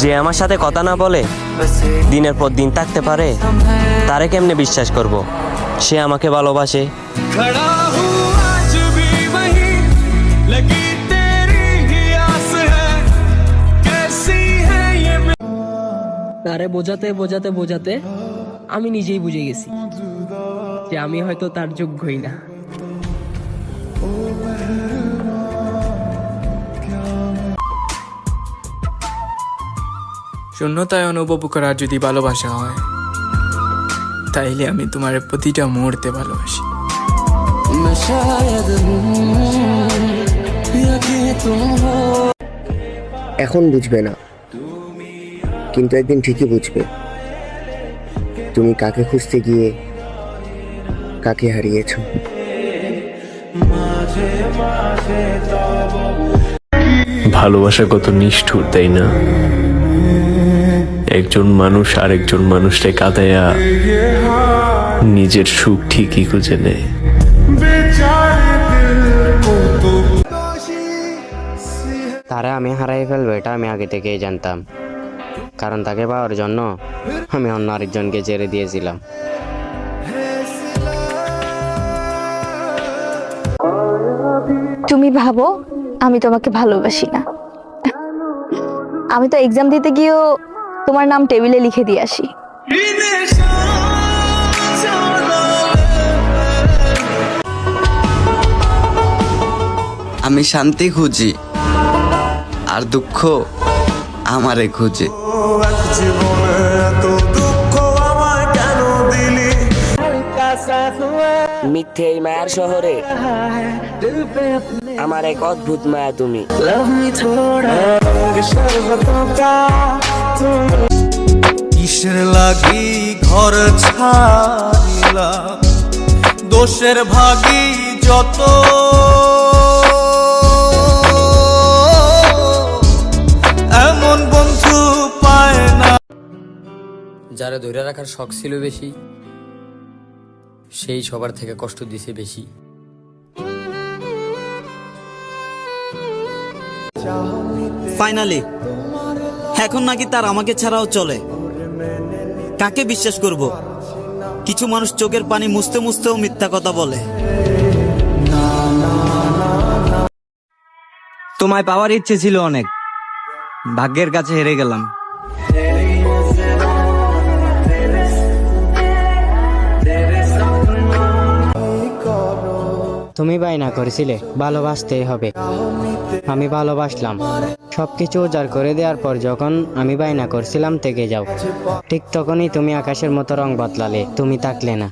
যে আমার সাথে কথা না বলে দিনের পর দিন থাকতে পারে তারে কেমনে বিশ্বাস করব। সে আমাকে ভালোবাসে। তারে বোঝাতে বোঝাতে বোঝাতে আমি নিজেই বুঝে গেছি যে আমি হয়তো তার যোগ্যই না। শূন্যতায় অনুভব করা যদি ভালোবাসা হয় তাইলে আমি তোমার প্রতিটা মুহূর্তে ভালোবাসি। এখন বুঝবে না। কিন্তু একদিন ঠিকই বুঝবে। তুমি কাকে খুঁজতে গিয়ে কাকে হারিয়েছো? ভালোবাসা কত নিষ্ঠুর তাই না? একজন মানুষ আরেকজন মানুষকে কাঁদায়া নিজের সুখ ঠিকই খুঁজে নেয়। তারা আমি হারাই ফেলব এটা আমি আগে থেকেই জানতাম। কারণ তাকে পাওয়ার জন্য আমি অন্য আরেকজনকে ছেড়ে দিয়েছিলাম। তুমি ভাবো আমি তোমাকে ভালোবাসি না। আমি তো এক্সাম দিতে গিয়েও তোমার নাম টেবিলে লিখে দিয়ে আসি। আমি শান্তি খুঁজি আর দুঃখ আমারে খুঁজে। মিথ্যে এই মায়ার শহরে আমার এক অদ্ভুত মায়া তুমি। কিসের লাগি ঘর ছাড়িলা? দোষের ভাগি যত। এমন বন্ধু পায় না। যারা ধরে রাখার শখ ছিল বেশি সেই সবার থেকে কষ্ট দিছে বেশি। ফাইনালি এখন নাকি তার আমাকে ছাড়াও চলে। কাকে বিশ্বাস করব? কিছু মানুষ চোখের পানি মুছতে মুছতেও মিথ্যা কথা বলে। তোমায় পাওয়ার ইচ্ছে ছিল অনেক। ভাগ্যের কাছে হেরে গেলাম। তুমি বায়না করেছিলে, ভালোবাসতেই হবে। আমি ভালোবাসলাম। সবকিছু উজাড় করে দেওয়ার পর যখন আমি বায়না করছিলাম থেকে যাও। ঠিক তখনই তুমি আকাশের মতো রং বদলালে, তুমি থাকলে না।